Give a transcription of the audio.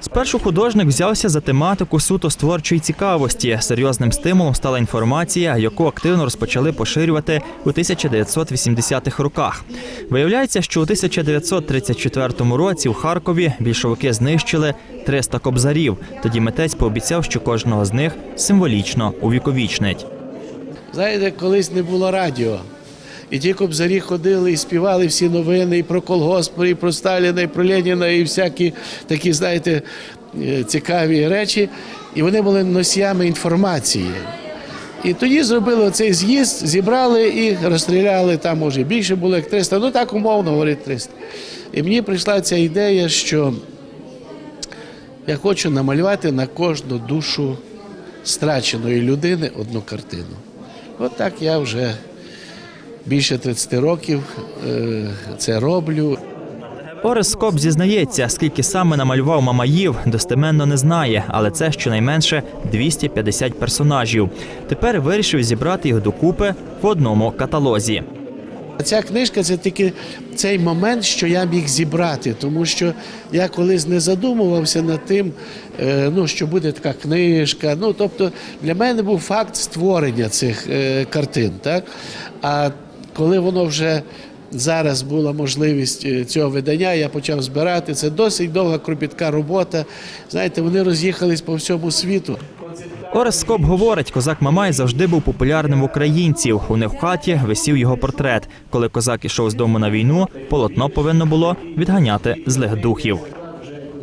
Спершу художник взявся за тематику суто з творчої цікавості. Серйозним стимулом стала інформація, яку активно розпочали поширювати у 1980-х роках. Виявляється, що у 1934 році у Харкові більшовики знищили 300 кобзарів. Тоді митець пообіцяв, що кожного з них символічно увіковічнить. Знаєте, колись не було радіо. І ті кобзарі ходили і співали всі новини і про колгоспи, і про Сталіна, і про Леніна, і всякі такі, знаєте, е, цікаві речі. І вони були носіями інформації. І тоді зробили цей з'їзд, зібрали і розстріляли там, може, більше було як 300, ну так умовно говорить 300. І мені прийшла ця ідея, що я хочу намалювати на кожну душу страченої людини одну картину. От так я вже більше 30 років е, це роблю. Орес Скоп зізнається, скільки саме намалював Мамаїв, достеменно не знає, але це щонайменше 250 персонажів. Тепер вирішив зібрати їх докупи в одному каталозі. Ця книжка це тільки цей момент, що я міг зібрати, тому що я колись не задумувався над тим, е, ну, що буде така книжка. Ну, тобто для мене був факт створення цих е, картин. Так? А коли воно вже зараз була можливість е, цього видання, я почав збирати. Це досить довга кропітка робота. Знаєте, вони роз'їхались по всьому світу. Орес Скоп говорить, козак Мамай завжди був популярним в українців. У них в хаті висів його портрет. Коли козак ішов з дому на війну, полотно повинно було відганяти злих духів.